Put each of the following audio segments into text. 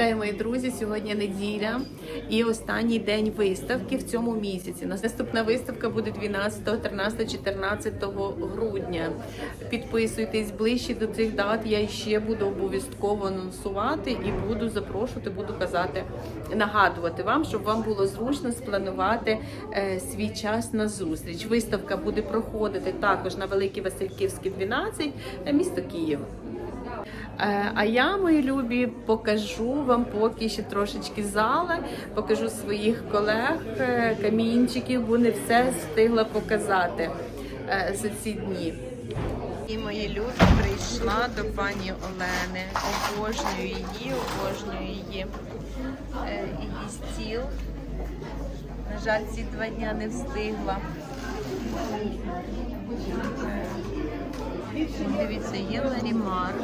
Вітаю, мої друзі! Сьогодні неділя і останній день виставки в цьому місяці. Наступна виставка буде 12, 13, 14 грудня. Підписуйтесь ближче до цих дат. Я ще буду обов'язково анонсувати і буду запрошувати, буду казати, нагадувати вам, щоб вам було зручно спланувати е, свій час на зустріч. Виставка буде проходити також на Великій Васильківській 12, е, місто Київ. Е, А я, мої любі, покажу вам поки ще трошечки зали, покажу своїх колег, е, камінчиків, бо не все встигла показати е, за ці дні. І мої любі прийшла до пані Олени. Обожнюю її, обожнюю її її стіл. На жаль, ці два дня не встигла. Дивіться, є Ларімар.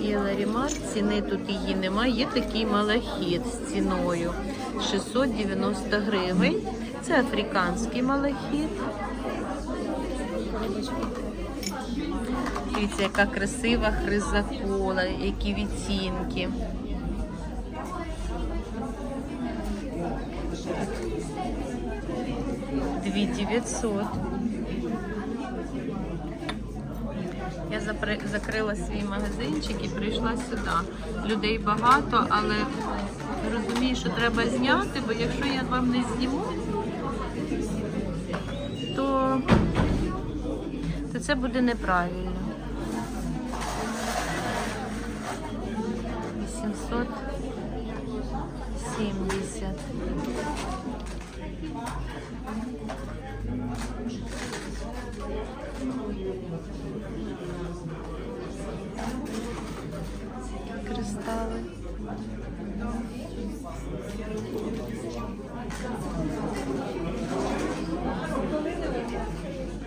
Є Ларімар, ціни тут її немає. Є такий малахіт з ціною 690 гривень. Це африканський малахіт. Дивіться, яка красива хризакола, які відтінки. Дві 900. Я закрила свій магазинчик і прийшла сюди. Людей багато, але розумію, що треба зняти, бо якщо я вам не зніму, то, то це буде неправильно. 870. Кристали.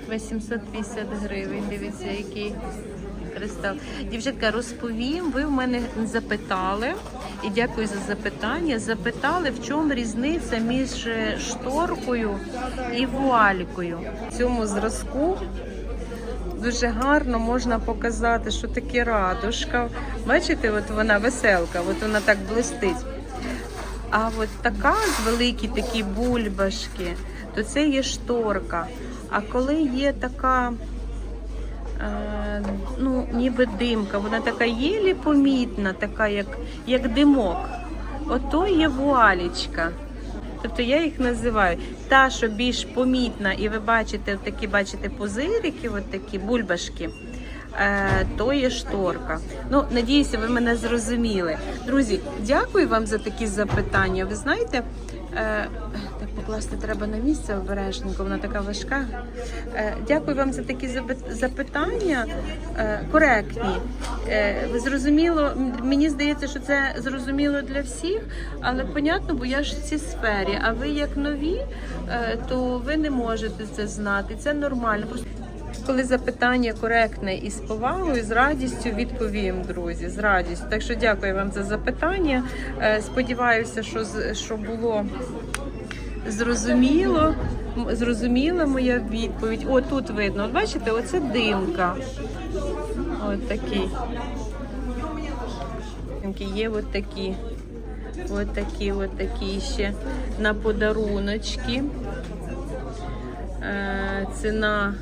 «850 гривень. Дивіться, який кристал. Дівчатка, розповім. Ви в мене запитали, і дякую за запитання. Запитали, в чому різниця між шторкою і вуалькою. В цьому зразку дуже гарно можна показати, що таке радужка. Бачите, от вона веселка, от вона так блистить. А от така великі такі бульбашки, то це є шторка. А коли є така, е, ну, ніби димка, вона така єлі помітна, така як, як димок, ото є вуалічка. Тобто я їх називаю та, що більш помітна, і ви бачите такі бачите позирики, от такі бульбашки. Е, то є шторка. Ну, надіюся, ви мене зрозуміли. Друзі, дякую вам за такі запитання. Ви знаєте, е, покласти треба на місце обережненько, вона така важка. Е, дякую вам за такі запитання е, коректні. Е, ви зрозуміло, мені здається, що це зрозуміло для всіх, але понятно, бо я ж в цій сфері. А ви як нові, то ви не можете це знати. Це нормально. Коли запитання коректне і з повагою, з радістю відповім, друзі, з радістю. Так що дякую вам за запитання. Сподіваюся, що що було зрозуміло. Зрозуміла моя відповідь. О, тут видно. От бачите, оце димка. От такий. Є от такі. От такі, от такі ще на подаруночки. Е, ціна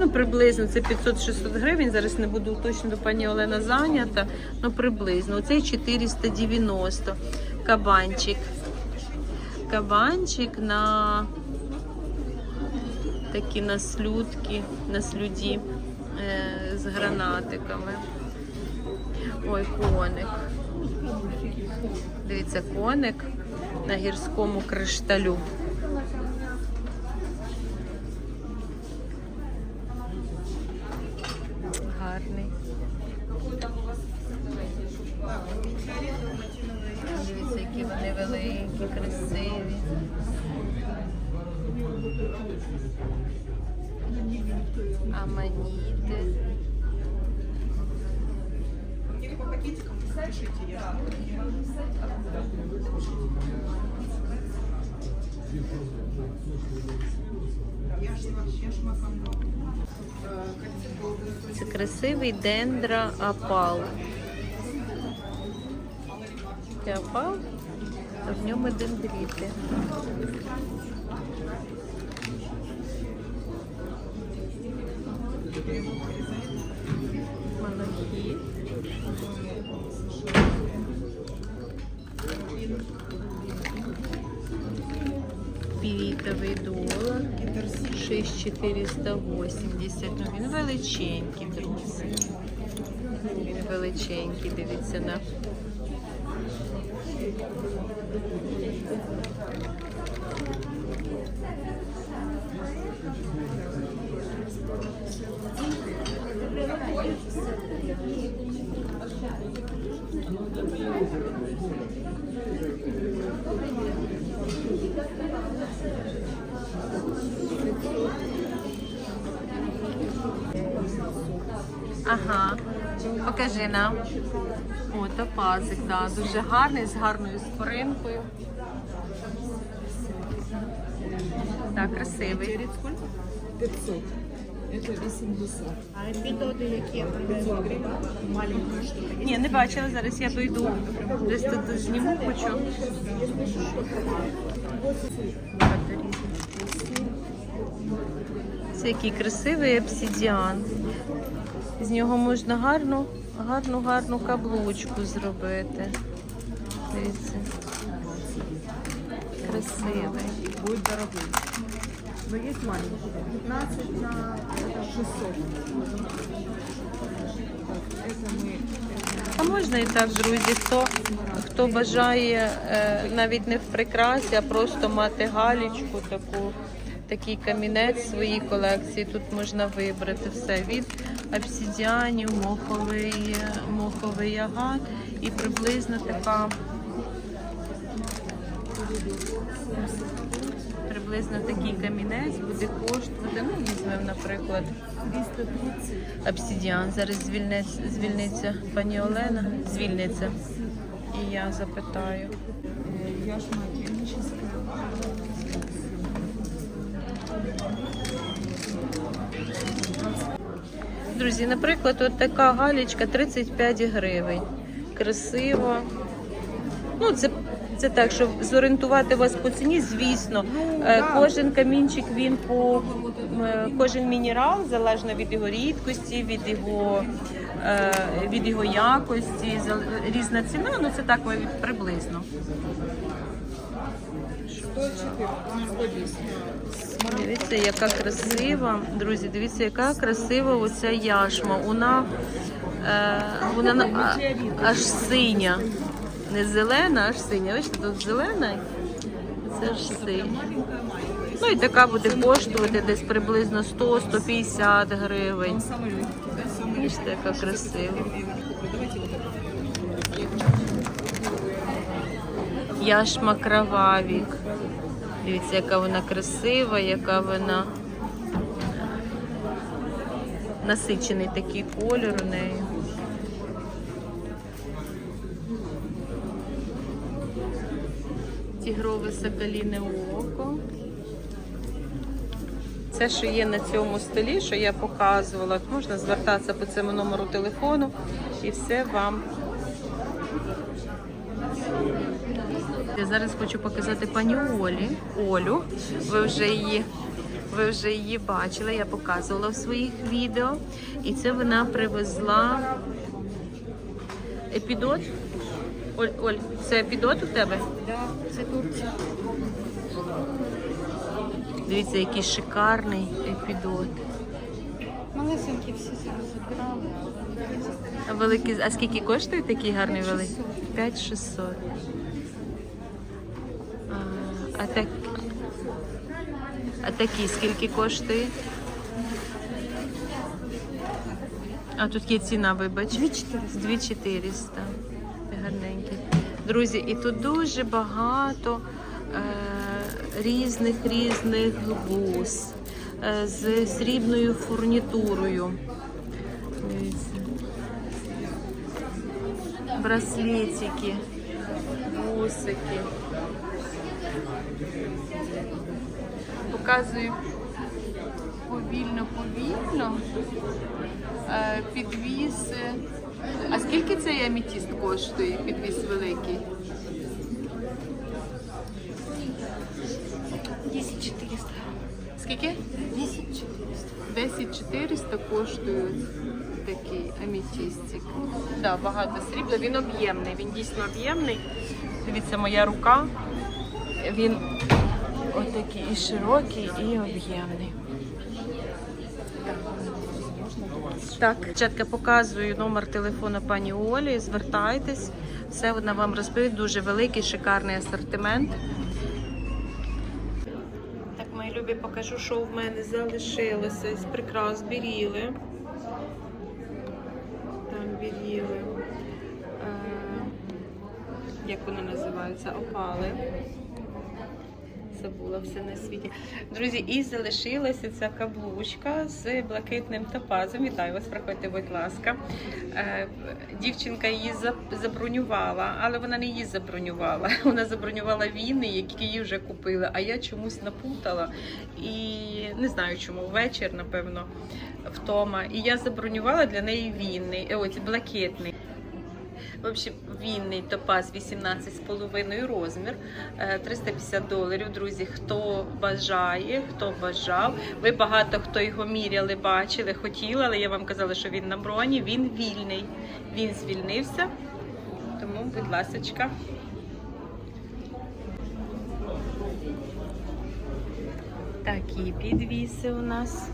Ну, приблизно це 500-600 гривень. Зараз не буду точно до пані Олена зайнята. Ну, приблизно. Оцей 490 кабанчик. Кабанчик на такі наслюдки, наслюді е, з гранатиками. Ой, коник. Дивіться, коник на гірському кришталю. Гарний. Дивіться, які вони великі, красиві. Аманіти. Или по пакетикам пишите, я. Це красивий дендра апал. Це апал, а в ньому дендріти. Малахіт. Пірітовий долар 6480. Ну він величенький, друзі. Він величенький, дивіться на. Покажи нам. О, топазик, да, дуже гарний, з гарною скоринкою. Так, красивий. Перец сколько? 500. Это 80. А епідоди, які я привезла, маленькі штуки. Ні, не бачила, зараз я дойду. Десь тут зніму хочу. Це який красивий обсидіан. З нього можна гарну, гарну, гарну каблучку зробити. Дивіться. Красивий. Будет дорогой. Но есть маленький. 15 на это 600. Так, это мы... А можна і так, друзі, хто, хто бажає е, навіть не в прикрасі, а просто мати галічку, таку, такий камінець в своїй колекції. Тут можна вибрати все від обсидіанів, моховий, моховий агат і приблизно така. Приблизно такий камінець буде коштувати. Ну, візьмемо, наприклад, 330. обсидіан. Зараз звільниться, звільниться пані Олена, звільниться. І я запитаю. Э, Яшма керамическая. Друзі, наприклад, от така галічка 35 гривень. Красиво. Ну, це, це так, щоб зорієнтувати вас по ціні, звісно. Е, Кожен камінчик він по е, кожен мінерал, залежно від його рідкості, від його, е, від його якості, різна ціна, ну це так приблизно. 104. 110. Дивіться, яка красива. Друзі, дивіться, яка красива оця яшма. Вона, е, вона а- аж синя. Не зелена, аж синя. Бачите, тут зелена, це ж синя. Ну і така буде коштувати десь приблизно 100-150 гривень. Бачите, яка красива. Яшма кровавік. Дивіться, яка вона красива, яка вона насичений такий колір у неї. Тігрове соколіне око. Це, що є на цьому столі, що я показувала, можна звертатися по цьому номеру телефону і все вам Я зараз хочу показати пані Олі. Олю. Ви вже її. Ви вже її бачили, я показувала в своїх відео. І це вона привезла епідот. Оль, Оль, це епідот у тебе? Да, це Турція. Дивіться, який шикарний епідот. Малесенькі всі собі забирали. А великий, а скільки коштує такий гарний великий? 5600. А, так, а такі скільки коштує? А тут є ціна, вибач. 2400. 2400. Гарненький. Друзі, і тут дуже багато е, різних різних бус е, з срібною фурнітурою. Браслетики, бусики. Показую повільно, повільно. Е, Підвіс. е, А скільки цей амітіст коштує? Підвіс великий? 10 400. Скільки? 10 400. 10 400 коштує такий амітістик. Да, багато срібла. Він об'ємний, він дійсно об'ємний. Дивіться, моя рука. Він отакий і широкий, і об'ємний. Так, дівчатка, показую номер телефону пані Олі. Звертайтесь, все вона вам розповість. Дуже великий, шикарний асортимент. Так, мої любі, покажу, що в мене залишилося з прикрас біріли. Там біріли. Е, як вони називаються? Опали. Забула все на світі. Друзі, і залишилася ця каблучка з блакитним топазом. Вітаю вас, проходьте, будь ласка. Е, Дівчинка її забронювала, але вона не її забронювала. Вона забронювала віни, які її вже купили. А я чомусь напутала і не знаю чому. Вечір, напевно, втома. І я забронювала для неї вінний, е, ось блакитний. В общем, вінний топаз 18,5 розмір, е, 350 доларів. Друзі, хто бажає, хто бажав. Ви багато хто його міряли, бачили, хотіли, але я вам казала, що він на броні. Він вільний. Він звільнився. Тому, будь ласочка. Такі підвіси у нас.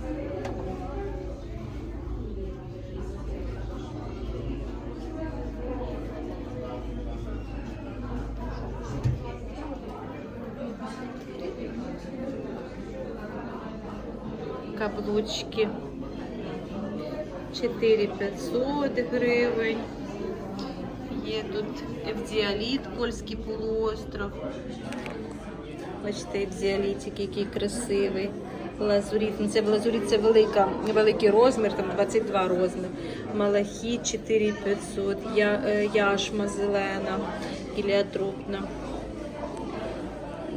Каблучки 4500 гривень. Є тут евдіаліт, польський полуостров. Бачите, евдіалітик, який красивий. Лазуріт. Ну, Це лазуріт це велика, великий розмір, там 22 розмір. Малахіт 4500, я, е, яшма зелена, гіліатропна.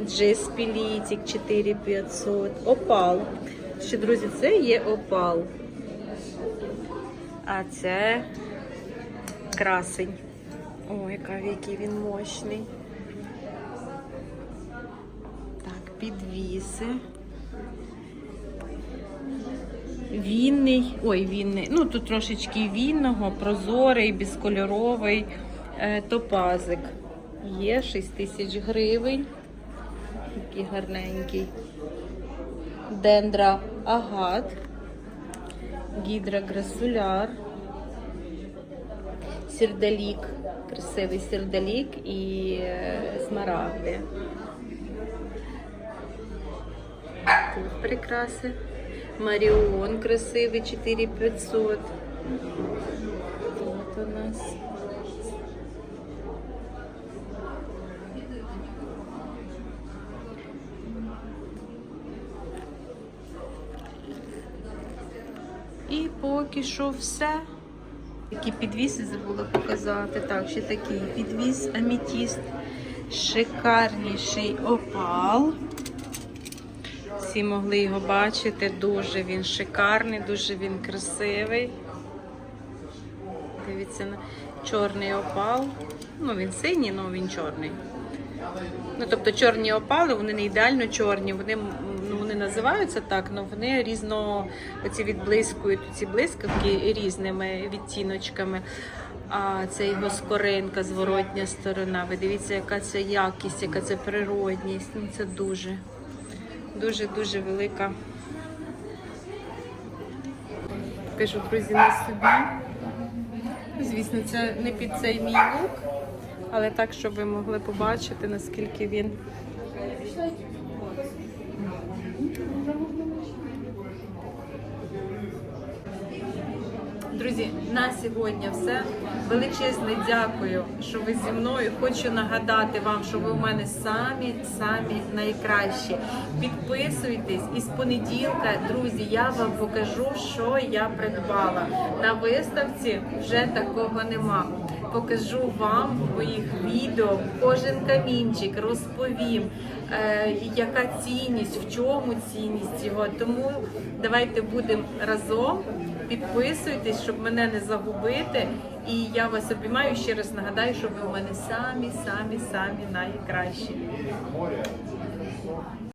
Джеспілітик 4500. Опал. Ще, друзі, це є опал. А це красень. О, яка, який він мощний. Так, підвіси. Вінний, ой, вінний, ну тут трошечки вінного, прозорий, безкольоровий е, топазик. Є 6 тисяч гривень. Такий гарненький. Дендра агат, гідра грасуляр, сердалік, красивий сердалік і е, смарагди. Тут прикраси. Маріон красивий 4500. Тут у нас. І поки що все. Такі підвіси забула показати. Так, ще такий підвіс амітіст. Шикарніший опал. Всі могли його бачити. Дуже він шикарний, дуже він красивий. Дивіться на чорний опал. Ну, він синій, але він чорний. Ну, тобто чорні опали, вони не ідеально чорні, ну, вони називаються так, але вони різно оці відблискують ці блискавки різними відтіночками. А це його скоринка, зворотня сторона. Ви дивіться, яка це якість, яка це природність. Ну, це дуже, дуже, дуже велика. Кажу, друзі, на собі. Звісно, це не під цей мій лук, але так, щоб ви могли побачити, наскільки він. Друзі, на сьогодні все. Величезне дякую, що ви зі мною. Хочу нагадати вам, що ви у мене самі самі найкращі. Підписуйтесь і з понеділка, друзі, я вам покажу, що я придбала. На виставці вже такого нема. покажу вам в моїх відео кожен камінчик, розповім, е, яка цінність, в чому цінність його. Тому давайте будемо разом. Підписуйтесь, щоб мене не загубити. І я вас обіймаю ще раз нагадаю, що ви у мене самі, самі, самі найкращі.